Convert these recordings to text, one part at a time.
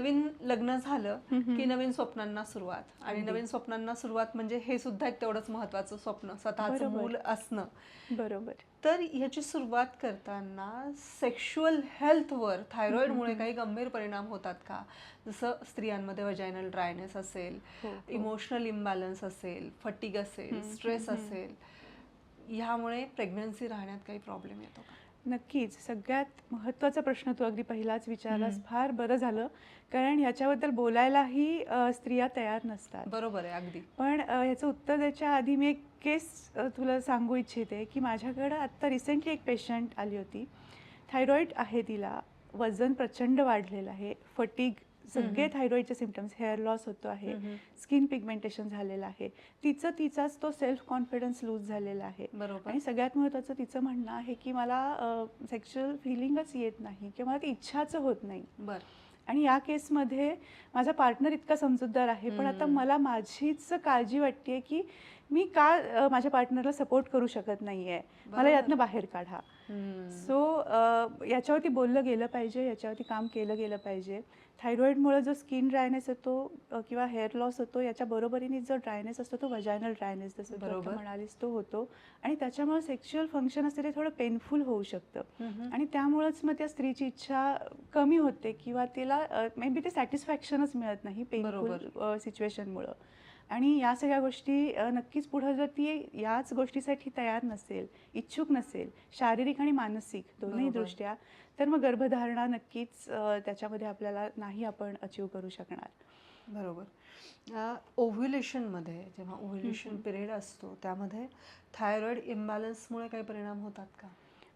नवीन लग्न झालं की नवीन स्वप्नांना सुरुवात. आणि नवीन स्वप्नांना सुरुवात म्हणजे हे सुद्धा एक तेवढंच महत्वाचं स्वप्न स्वतःचं. मूल असणं. बरोबर. तर ह्याची सुरुवात करताना सेक्शुअल हेल्थवर थायरॉइडमुळे काही गंभीर परिणाम होतात का? जसं स्त्रियांमध्ये वजायनल ड्रायनेस असेल हो, हो. इमोशनल इम्बॅलन्स असेल फटिग असेल स्ट्रेस असेल ह्यामुळे प्रेग्नन्सी राहण्यात काही प्रॉब्लेम येतो का? नक्कीच. सगळ्यात महत्त्वाचा प्रश्न तू अगदी पहिलाच विचारलास. फार बरं झालं. कारण ह्याच्याबद्दल बोलायलाही स्त्रिया तयार नसतात. बरोबर आहे अगदी. पण ह्याचं उत्तर द्यायच्या आधी मी एक केस तुला सांगू इच्छिते की माझ्याकडं आत्ता रिसेंटली एक पेशंट आली होती. थायरॉईड आहे तिला. वजन प्रचंड वाढलेलं आहे. फटीग सगळे थायरॉईडचे सिमटम्स हेअर लॉस होतो आहे. स्किन पिगमेंटेशन झालेलं आहे. तिचं तिचाच तो सेल्फ कॉन्फिडन्स लूज झालेला आहे. बरोबर. आणि सगळ्यात महत्त्वाचं तिचं म्हणणं आहे की मला सेक्शुअल फिलिंगच येत नाही किंवा मला ती इच्छाच होत नाही. बर. आणि या केसमध्ये माझा पार्टनर इतका समजूतदार आहे पण आता मला माझीच काळजी वाटते की मी का माझ्या पार्टनरला सपोर्ट करू शकत नाहीये. मला यातनं बाहेर काढा. सो याच्यावरती बोललं गेलं पाहिजे याच्यावरती काम केलं गेलं पाहिजे. थायरॉईडमुळे जो स्किन ड्रायनेस येतो किंवा हेअर लॉस होतो याच्या बरोबरीने जो ड्रायनेस असतो तो वजायनल ड्रायनेस जसं बरोबर. म्हणालीस तो होतो. आणि त्याच्यामुळे सेक्शुअल फंक्शन असते ते थोडं पेनफुल होऊ शकतं. आणि त्यामुळेच मग त्या स्त्रीची इच्छा कमी होते किंवा तिला मे बी ते सॅटिस्फॅक्शनच मिळत नाही पेनफुल सिच्युएशनमुळं आणि या सगळ्या गोष्टी नक्कीच पुढं जर ती याच गोष्टीसाठी तयार नसेल इच्छुक नसेल शारीरिक आणि मानसिक दोन्ही. दृष्ट्या तर मग गर्भधारणा नक्कीच त्याच्यामध्ये आपल्याला नाही आपण अचीव करू शकणार. बरोबर. ओव्ह्युलेशनमध्ये जेव्हा ओव्ह्युलेशन पिरियड असतो त्यामध्ये थायरॉइड इम्बॅलन्समुळे काही परिणाम होतात का?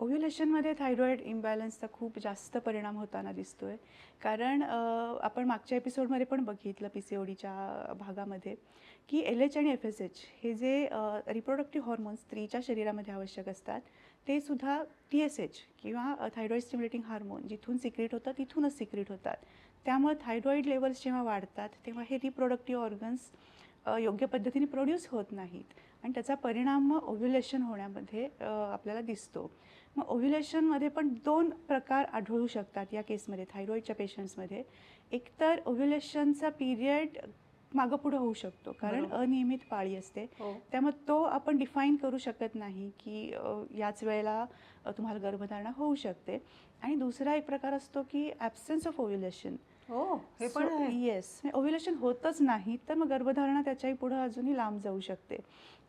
ओव्ह्युलेशनमध्ये थायरॉईड इम्बॅलन्सचा खूप जास्त परिणाम होताना दिसतो आहे कारण आपण मागच्या एपिसोडमध्ये पण बघितलं पी सी ओ डीच्या भागामध्ये की एल एच आणि एफ एस एच हे जे रिप्रोडक्टिव्ह हॉर्मोन्स स्त्रीच्या शरीरामध्ये आवश्यक असतात ते सुद्धा टी एस एच किंवा थायरॉईड स्टिम्युलेटिंग हार्मोन जिथून सिक्रेट होतं तिथूनच सिक्रेट होतात. त्यामुळे थायरॉईड लेवल्स जेव्हा वाढतात तेव्हा हे रिप्रोडक्टिव्ह ऑर्गन्स योग्य पद्धतीने प्रोड्यूस होत नाहीत. आणि त्याचा परिणाम मग ओव्ह्युलेशन होण्यामध्ये आपल्याला दिसतो. मग ओव्ह्युलेशनमध्ये पण दोन प्रकार आढळू शकतात या केसमध्ये थायरॉईडच्या पेशंट्समध्ये एकतर ओव्ह्युलेशनचा पिरियड मागं पुढं होऊ शकतो कारण. अनियमित पाळी असते. हो. त्यामुळे तो आपण डिफाईन करू शकत नाही की याच वेळेला तुम्हाला गर्भधारणा होऊ शकते. आणि दुसरा एक प्रकार असतो की ॲब्सेन्स ऑफ ओव्ह्युलेशन हो हे पण येस ओव्ह्युलेशन होतच नाही तर मग गर्भधारणा त्याच्याही पुढे अजूनही लांब जाऊ शकते.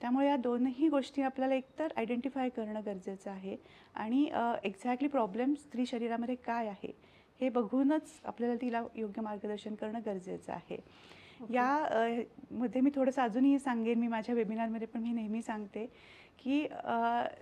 त्यामुळे या दोनही गोष्टी आपल्याला एकतर आयडेंटिफाय करणं गरजेचं आहे. आणि एक्झॅक्टली प्रॉब्लेम स्त्री शरीरामध्ये काय आहे हे बघूनच आपल्याला तिला योग्य मार्गदर्शन करणं गरजेचं आहे. या मध्ये मी थोडंसं अजूनही सांगेन मी माझ्या वेबिनारमध्ये पण मी नेहमी सांगते. की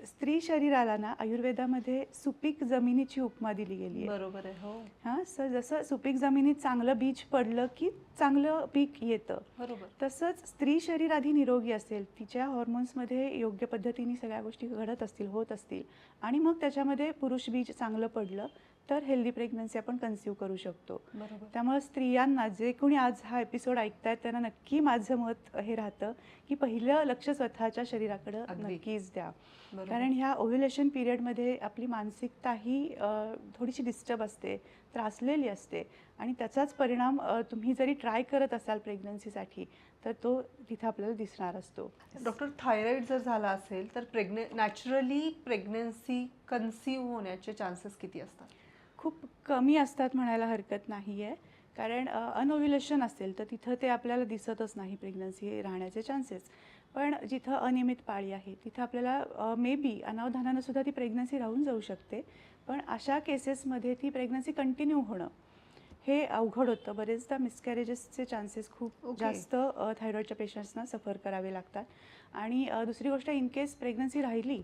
स्त्री शरीराला ना आयुर्वेदामध्ये सुपीक जमिनीची उपमा दिली गेली आहे. बरोबर आहे हो. हां सर जसं सुपीक जमिनीत चांगलं बीज पडलं की चांगलं पीक येतं. बरोबर. तसंच स्त्री शरीर आधी निरोगी असेल तिच्या हॉर्मोन्समध्ये योग्य पद्धतीने सगळ्या गोष्टी घडत असतील होत असतील आणि मग त्याच्यामध्ये पुरुष बीज चांगलं पडलं तर हेल्दी प्रेग्नन्सी आपण कन्सिव्ह करू शकतो. त्यामुळे स्त्रियांना जे कोणी आज हा एपिसोड ऐकतायत त्यांना नक्की माझं मत हे राहतं की पहिलं लक्ष स्वतःच्या शरीराकडं. नक्कीच द्या. कारण ह्या ओव्ह्युलेशन पिरियडमध्ये आपली मानसिकताही थोडीशी डिस्टर्ब असते त्रासलेली असते. आणि त्याचाच परिणाम तुम्ही जरी ट्राय करत असाल प्रेग्नन्सीसाठी तर तो तिथं आपल्याला दिसणार असतो. डॉक्टर थायरॉइड जर झाला असेल तर प्रेग्ने नॅचरली प्रेग्नेन्सी कन्सिव्ह होण्याचे चान्सेस किती असतात? खूप कमी असतात म्हणायला हरकत नाही आहे कारण अनओव्ह्युलेशन असेल तर तिथं ते आपल्याला दिसतच नाही प्रेग्नन्सी राहण्याचे चान्सेस. पण जिथं अनियमित पाळी आहे तिथं आपल्याला मे बी अनावधानानं सुद्धा ती प्रेग्नन्सी राहून जाऊ शकते. पण अशा केसेसमध्ये ती प्रेग्नन्सी कंटिन्यू होणं हे अवघड होतं. बरेचदा मिसकॅरेजेसचे चान्सेस खूप Okay. जास्त थायरॉईडच्या पेशंट्सना सफर करावे लागतात. आणि दुसरी गोष्ट इन केस प्रेग्नन्सी राहिली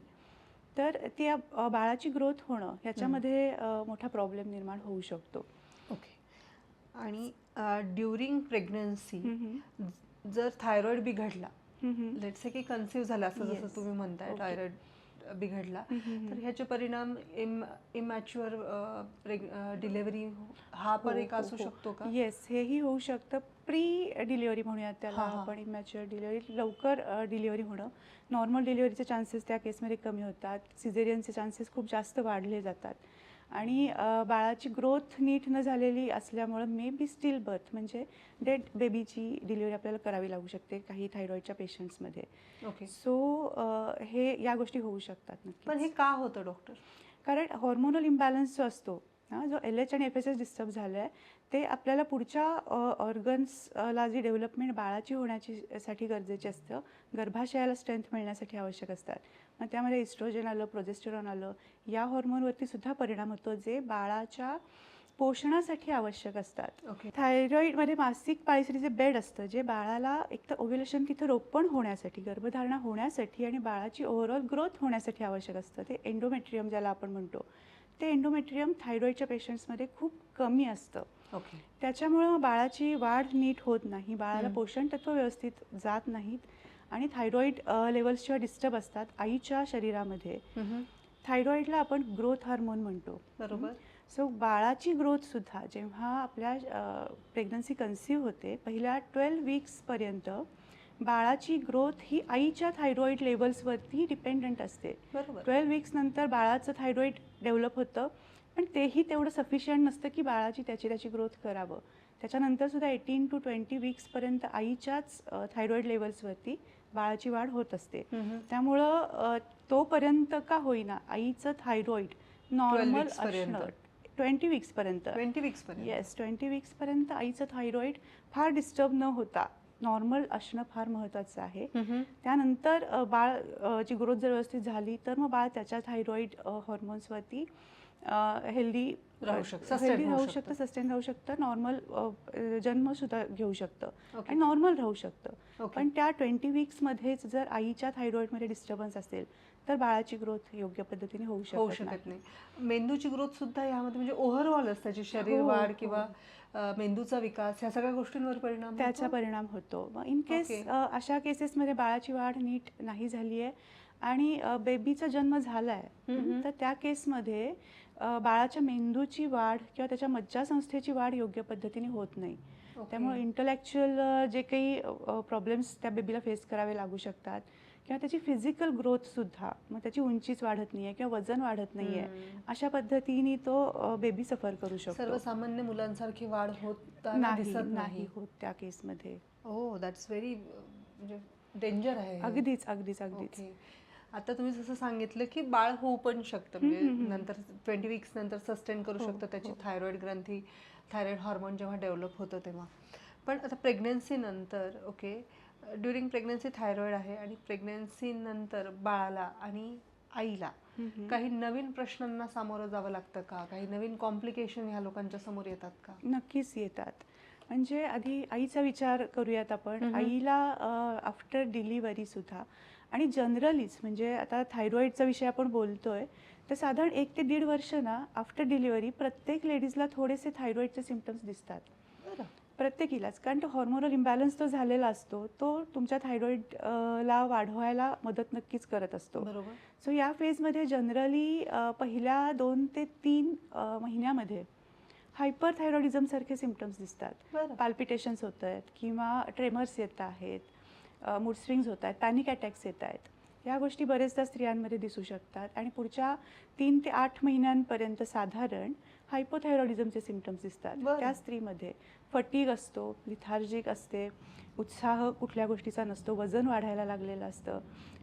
तर त्या बाळाची ग्रोथ होणं ह्याच्यामध्ये मोठा प्रॉब्लेम निर्माण होऊ शकतो ओके आणि ड्युरिंग प्रेग्नन्सी. जर थायरॉइड बिघडला. लेट्स से की कन्सिव्ह झाला असं जसं. तुम्ही म्हणताय. थायरॉइड बिघडला. तर ह्याचे परिणाम इम इमॅच्युअर डिलेव्हरी हा पण एक असू शकतो का येस हेही होऊ शकतं प्री डिलिव्हरी म्हणूयात त्याला हा, हा. आपण इमॅच्युअर डिलिव्हरी लवकर डिलिव्हरी होणं. नॉर्मल डिलिव्हरीचे चान्सेस त्या केसमध्ये कमी होतात. सिझेरियनचे चान्सेस खूप जास्त वाढले जातात. आणि अ, बाळाची ग्रोथ नीट न झालेली असल्यामुळं मे बी स्टील बर्थ म्हणजे डेड बेबीची डिलिव्हरी आपल्याला करावी लागू शकते काही थायरॉईडच्या पेशंट्समध्ये ओके सो हे या गोष्टी होऊ शकतात नक्की पण हे का होतं डॉक्टर कारण हॉर्मोनल इम्बॅलन्स जो असतो हा, जो एल एच आणि एफ एस एस डिस्टर्ब झालं आहे ते आपल्याला पुढच्या ऑर्गन्सला जी डेव्हलपमेंट बाळाची होण्याची साठी गरजेची असतं गर्भाशयाला स्ट्रेंथ मिळण्यासाठी आवश्यक असतात. मग त्यामध्ये इस्ट्रोजन आलं प्रोजेस्टेरॉन आलं या हॉर्मोनवरती सुद्धा परिणाम होतो जे बाळाच्या पोषणासाठी आवश्यक असतात. ओके थायरॉईडमध्ये मासिक पाळीसाठी बेड असतं जे बाळाला एक तर ओव्ह्युलेशन तिथं रोपण होण्यासाठी गर्भधारणा होण्यासाठी आणि बाळाची ओव्हरऑल ग्रोथ होण्यासाठी आवश्यक असतं. ते एंडोमेट्रियम ज्याला आपण म्हणतो. ते एंडोमेट्रियम थायरॉईडच्या पेशंट्समध्ये खूप कमी असतं. ओके त्याच्यामुळं बाळाची वाढ नीट होत नाही. बाळाला. पोषण तत्व व्यवस्थित जात नाहीत आणि थायरॉईड लेवल्स जेव्हा डिस्टर्ब असतात आईच्या शरीरामध्ये. थायरॉईडला आपण ग्रोथ हार्मोन म्हणतो. बरोबर. सो बाळाची ग्रोथसुद्धा जेव्हा आपल्या प्रेग्नन्सी कन्सिव्ह होते पहिल्या ट्वेल्व वीक्सपर्यंत बाळाची ग्रोथ ही आईच्या थायरॉईड लेवल्सवरती डिपेंडंट असते. बरोबर. ट्वेल्व वीक्स नंतर बाळाचं थायरॉईड डेव्हलप होतं. पण तेही तेवढं सफिशियंट नसतं की बाळाची त्याची त्याची ग्रोथ करावं. त्याच्यानंतर सुद्धा एटीन टू ट्वेंटी वीक्सपर्यंत आईच्याच थायरॉईड लेवल्सवरती बाळाची वाढ होत असते. त्यामुळं तोपर्यंत का होईना आईचं थायरॉईड नॉर्मल. असणं. ट्वेंटी वीक्सपर्यंत ट्वेंटी वीक्स पर्यंत. येस ट्वेंटी वीक्सपर्यंत आईचं थायरॉईड फार डिस्टर्ब न होता. नॉर्मल असणं फार महत्त्वाचं आहे. त्यानंतर बाळ ची ग्रोथ जर व्यवस्थित झाली तर मग बाळ त्याच्या थायरॉईड हॉर्मोन्सवरती हेल्दी राहू शकतं, हेल्दी राहू शकतं. सस्टेन राहू शकतं नॉर्मल जन्मसुद्धा घेऊ शकतं. आणि नॉर्मल राहू शकतं. पण त्या ट्वेंटी वीक्समध्येच जर आईच्या थायरॉईडमध्ये डिस्टर्बन्स असेल तर बाळाची ग्रोथ योग्य पद्धतीने होऊ होऊ शकत नाही शकत नाही मेंदूची ग्रोथ सुद्धा यामध्ये म्हणजे ओव्हरऑलच त्याची शरीर हो, वाढ हो. किंवा मेंदूचा विकास ह्या सगळ्या गोष्टींवर परिणाम त्याचा? परिणाम होतो इन केस. अशा केसेसमध्ये बाळाची वाढ नीट नाही झाली आहे आणि बेबीचा जन्म झाला आहे. तर त्या केसमध्ये बाळाच्या मेंदूची वाढ किंवा त्याच्या मज्जासंस्थेची वाढ योग्य पद्धतीने होत नाही. त्यामुळे इंटलेक्च्युअल जे काही प्रॉब्लेम्स त्या बेबीला फेस करावे लागू शकतात किंवा त्याची फिजिकल ग्रोथसुद्धा मग त्याची उंचीच वाढत नाही आहे किंवा वजन वाढत नाही आहे. अशा पद्धतीने तो बेबी सफर करू शकतो सर्वसामान्य मुलांसारखी वाढ होत नाही दिसत नाही होत त्या केसमध्ये हो दॅट्स व्हेरी म्हणजे डेंजर आहे हे. अगदीच अगदीच अगदीच आता तुम्ही जसं सांगितलं की बाळ होऊ पण शकतं म्हणजे. नंतर ट्वेंटी वीक्स नंतर सस्टेन करू हो, शकतं त्याची हो. थायरॉइड ग्रंथी थायरॉइड हॉर्मोन जेव्हा डेव्हलप होतं तेव्हा पण आता प्रेग्नन्सी नंतर ओके ड्युरिंग प्रेग्नन्सी थायरॉइड आहे आणि प्रेग्नन्सी नंतर बाळाला आणि आईला. काही नवीन प्रश्नांना सामोरं जावं लागतं का? काही नवीन कॉम्प्लिकेशन ह्या लोकांच्या समोर येतात का? नक्कीच येतात. म्हणजे आधी आईचा विचार करूयात आपण. आईला आफ्टर डिलिव्हरी सुद्धा. आणि जनरलीच म्हणजे आता थायरॉईडचा विषय आपण बोलतोय तर साधारण एक ते दीड वर्ष ना आफ्टर डिलिव्हरी प्रत्येक लेडीजला थोडेसे थायरॉईडचे सिमटम्स दिसतात. प्रत्येकीलाच कारण तो हॉर्मोनल इम्बॅलन्स तो झालेला असतो तो तुमच्या थायरॉईड ला वाढवायला मदत नक्कीच करत असतो. बरोबर. सो या फेजमध्ये जनरली पहिल्या दोन ते तीन महिन्यामध्ये हायपरथायरॉइडिझमसारखे सिमटम्स दिसतात. पाल्पिटेशन्स होत आहेत किंवा ट्रेमर्स येत आहेत मूड स्विंग्स होत आहेत पॅनिक अटॅक्स येत आहेत या गोष्टी बरेचदा स्त्रियांमध्ये दिसू शकतात. आणि पुढच्या तीन ते आठ महिन्यांपर्यंत साधारण हायपोथायरॉइडिझमचे सिमटम्स दिसतात. त्या स्त्रीमध्ये फटीग असतो लिथार्जिक असते उत्साह कुठल्या गोष्टीचा नसतो वजन वाढायला लागलेलं असतं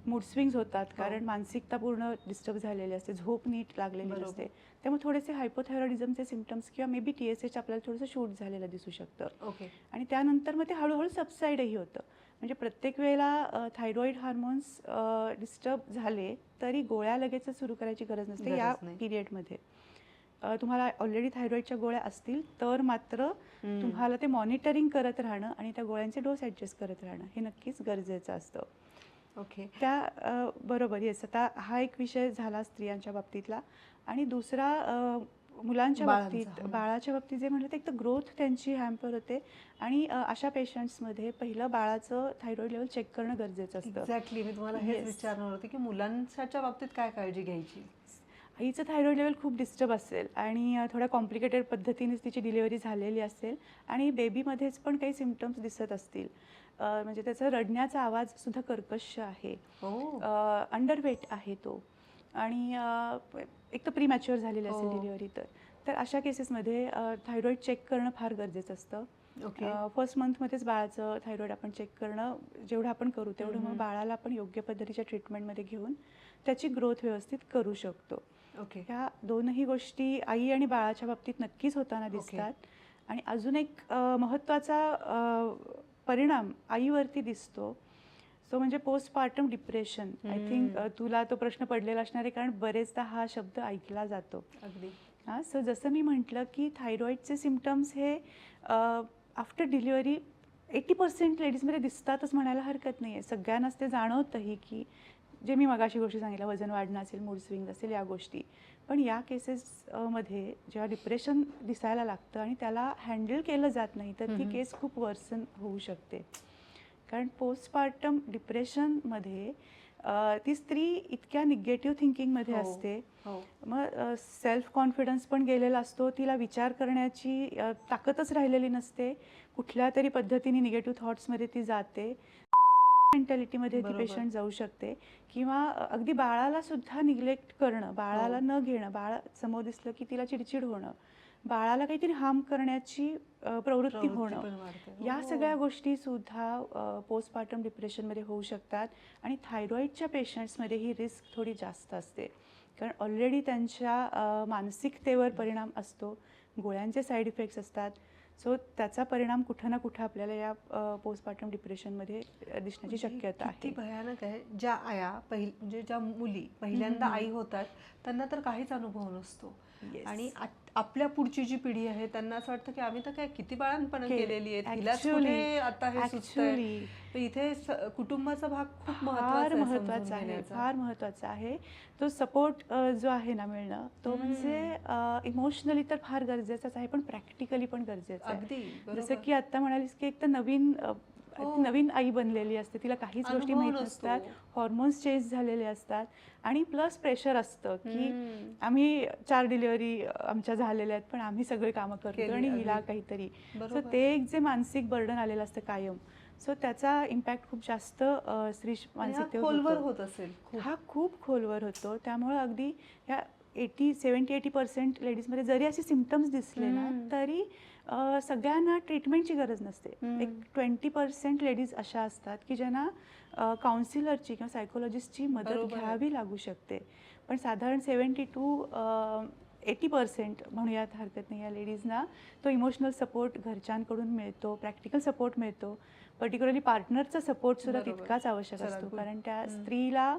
मूड स्विंग्स होतात हो. कारण मानसिकता पूर्ण डिस्टर्ब झालेली असते झोप नीट लागलेली. नसते त्यामुळे थोडेसे हायपोथायरॉइडिझमचे सिमटम्स किंवा maybe T S H आपल्याला थोडंसं शूट झालेलं दिसू शकतं ओके आणि त्यानंतर मग ते हळूहळू सबसाईडही होतं म्हणजे प्रत्येक वेळेला थायरॉईड हार्मोन्स डिस्टर्ब झाले तरी गोळ्या लगेच सुरू करायची गरज नसते या. पिरियडमध्ये तुम्हाला ऑलरेडी थायरॉईडच्या गोळ्या असतील तर मात्र. तुम्हाला ते मॉनिटरिंग करत राहणं आणि त्या गोळ्यांचे डोस ॲडजस्ट करत राहणं हे नक्कीच गरजेचं असतं ओके त्या अ, बरोबर येस आता हा एक विषय झाला स्त्रियांच्या बाबतीतला आणि दुसरा मुलांच्या बाबतीत हो. बाळाच्या बाबतीत जे म्हटलं ते एक तर ग्रोथ त्यांची हॅम्पर होते आणि अशा पेशंट्समध्ये पहिलं बाळाचं थायरॉईड लेवल चेक करणं गरजेचं असतं एक्झॅक्टली मी तुम्हाला हेच. विचारणार होते की मुलांच्या बाबतीत काय काळजी घ्यायची आईचं थायरॉईड लेवल खूप डिस्टर्ब असेल आणि थोड्या कॉम्प्लिकेटेड पद्धतीनेच तिची डिलिव्हरी झालेली असेल आणि बेबीमध्येच पण काही सिमटम्स दिसत असतील. म्हणजे त्याचा रडण्याचा आवाज सुद्धा कर्कश आहे. हो. अंडरवेट आहे तो. आणि एक तर प्रीमॅच्युअर झालेली असेल हो. डिलिव्हरी तर. तर अशा केसेसमध्ये थायरॉईड चेक करणं फार गरजेचं असतं. ओके. फर्स्ट मंथमध्येच बाळाचं थायरॉईड आपण चेक करणं जेवढं आपण करू तेवढं मग. बाळाला आपण योग्य पद्धतीच्या ट्रीटमेंटमध्ये घेऊन त्याची ग्रोथ व्यवस्थित करू शकतो. ओके ह्या दोनही गोष्टी आई आणि बाळाच्या बाबतीत नक्कीच होताना. दिसतात. आणि अजून एक महत्त्वाचा परिणाम आईवरती दिसतो. तो म्हणजे पोस्टपार्टम डिप्रेशन आय थिंक. तुला तो प्रश्न पडलेला असणार आहे कारण बरेचदा हा शब्द ऐकला जातो. अगदी. हां सो जसं मी म्हटलं की थायरॉईडचे सिमटम्स हे आफ्टर डिलिव्हरी एटी पर्सेंट लेडीजमध्ये दिसतातच म्हणायला हरकत नाही आहे सगळ्यांनाच ते जाणवतंही की जे मी मगाशी गोष्टी सांगितल्या वजन वाढणं असेल मूड स्विंग असेल या गोष्टी. पण या केसेस मध्ये जेव्हा डिप्रेशन दिसायला लागतं आणि त्याला हँडल केलं जात नाही तर ती. केस खूप वर्सन होऊ शकते. कारण पोस्टपार्टम डिप्रेशनमध्ये ती स्त्री इतक्या निगेटिव्ह थिंकिंगमध्ये हो. असते. हो. मग सेल्फ कॉन्फिडन्स पण गेलेला असतो. तिला विचार करण्याची ताकदच राहिलेली नसते. कुठल्या तरी पद्धतीने निगेटिव्ह थॉट्समध्ये ती जाते. मेंटॅलिटीमध्ये ती. पेशंट जाऊ शकते किंवा अगदी बाळाला सुद्धा निग्लेक्ट करणं बाळाला हो. न घेणं बाळ समोर दिसलं की तिला चिडचिड होणं बाळाला काहीतरी हार्म करण्याची प्रवृत्ती होणं. या हो. सगळ्या गोष्टी सुद्धा पोस्टपार्टम डिप्रेशनमध्ये होऊ शकतात आणि थायरॉईडच्या पेशंट्समध्ये ही रिस्क थोडी जास्त असते कारण ऑलरेडी त्यांच्या मानसिकतेवर परिणाम असतो गोळ्यांचे साईड इफेक्ट्स असतात सो त्याचा परिणाम कुठं ना कुठं आपल्याला या पोस्टपार्टम डिप्रेशनमध्ये दिसण्याची म्हणजे शक्यता आहे भयानक आहे ज्या आया पहिल म्हणजे ज्या मुली पहिल्यांदा. आई होतात त्यांना तर काहीच अनुभव नसतो. आणि आपल्या पुढची जी पिढी आहे त्यांना असं वाटतं की आम्ही तर काय किती बाळांपण केलेली आहे कुठे आता हे सुचतंय इथे कुटुंबाचा भाग खूप फार महत्त्वाचा आहे. फार महत्त्वाचा आहे तो सपोर्ट जो आहे ना मिळणं तो म्हणजे इमोशनली तर फार गरजेचाच आहे पण प्रॅक्टिकली पण गरजेचं आहे अगदी जसं. की आता म्हणालीस की एक तर नवीन. ती नवीन आई बनलेली असते तिला काहीच गोष्टी माहीत नसतो. नसतात हॉर्मोन्स चेंज झालेले असतात आणि प्लस प्रेशर असतं की. आम्ही चार डिलिव्हरी आमच्या झालेल्या आहेत पण आम्ही सगळे कामं करतो आणि हिला. काहीतरी सो. ते एक जे मानसिक बर्डन आलेलं असतं कायम सो त्याचा इम्पॅक्ट खूप जास्त स्त्री हा मानसिकतेवर खोलवर होतो. असेल. हा खूप खोलवर होतो त्यामुळे अगदी ह्या एटी सेवन्टी एटी पर्सेंट लेडीजमध्ये जरी असे सिमटम्स दिसले ना. तरी सगळ्यांना ट्रीटमेंटची गरज नसते. एक ट्वेंटी पर्सेंट लेडीज अशा असतात की ज्यांना काउन्सिलरची किंवा सायकोलॉजिस्टची मदत. घ्यावी लागू शकते पण साधारण सेवन्टी टू एटी पर्सेंट म्हणूयात हरकत नाही या लेडीजना तो इमोशनल सपोर्ट घरच्यांकडून मिळतो प्रॅक्टिकल सपोर्ट मिळतो पर्टिक्युलरली पार्टनरचा सपोर्ट सुद्धा बरोबर. तितकाच आवश्यक असतो. कारण त्या. स्त्रीला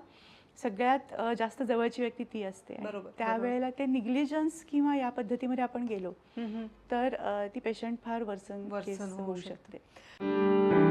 सगळ्यात जास्त जवळची व्यक्ती ती असते त्यावेळेला ते निग्लिजन्स किंवा या पद्धतीमध्ये आपण गेलो. तर ती पेशंट फार वर्सन होऊ. शकते